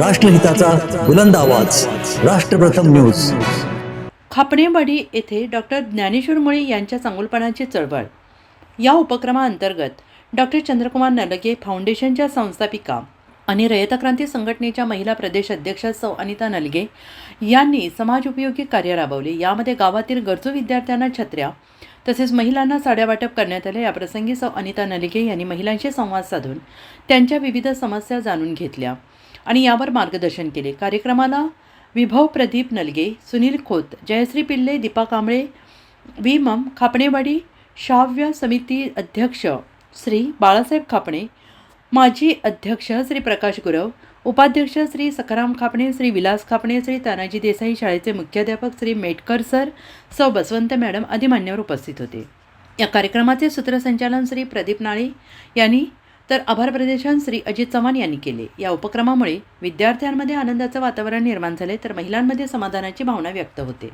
राष्ट्रहिताचा बुलंद आवाज. राष्ट्रप्रथम न्यूज. खापणेवाडी येथे डॉक्टर ज्ञानेश्वर मुळे यांच्या चांगुलपणाची चळवळ. या उपक्रमाअंतर्गत डॉक्टर चंद्रकुमार नलगे फाउंडेशनच्या संस्थापिका आणि रयत क्रांती संघटनेच्या महिला प्रदेश अध्यक्षा सौ अनिता नलगे यांनी समाज उपयोगी कार्य राबवले. यामध्ये गावातील गरजू विद्यार्थ्यांना छत्र्या तसेच महिलांना साड्या वाटप करण्यात आले याप्रसंगी सौ अनिता नलगे यांनी महिलांशी संवाद साधून त्यांच्या विविध समस्या जाणून घेतल्या. आणि यावर मार्गदर्शन केले. कार्यक्रमाला विभव प्रदीप नलगे सुनील खोत जयश्री पिल्ले दीपा कांबळे विमम खापणेवाडी श्राव्य समिती अध्यक्ष श्री. बाळासाहेब खापणे माजी अध्यक्ष श्री. प्रकाश गुरव उपाध्यक्ष श्री. सखाराम खापणे श्री. विलास खापणे श्री. तानाजी देसाई शाळेचे मुख्याध्यापक श्री. मेटकर सर सौ. बसवंत मॅडम आदी मान्यवर उपस्थित होते. या कार्यक्रमाचे सूत्रसंचालन श्री. प्रदीप नाळे यांनी तर आभार प्रदेशन श्री अजित चव्हाण यांनी केले. या उपक्रमामुळे विद्यार्थ्यांमध्ये आनंदाचं वातावरण निर्माण झाले तर महिलांमध्ये समाधानाची भावना व्यक्त होते.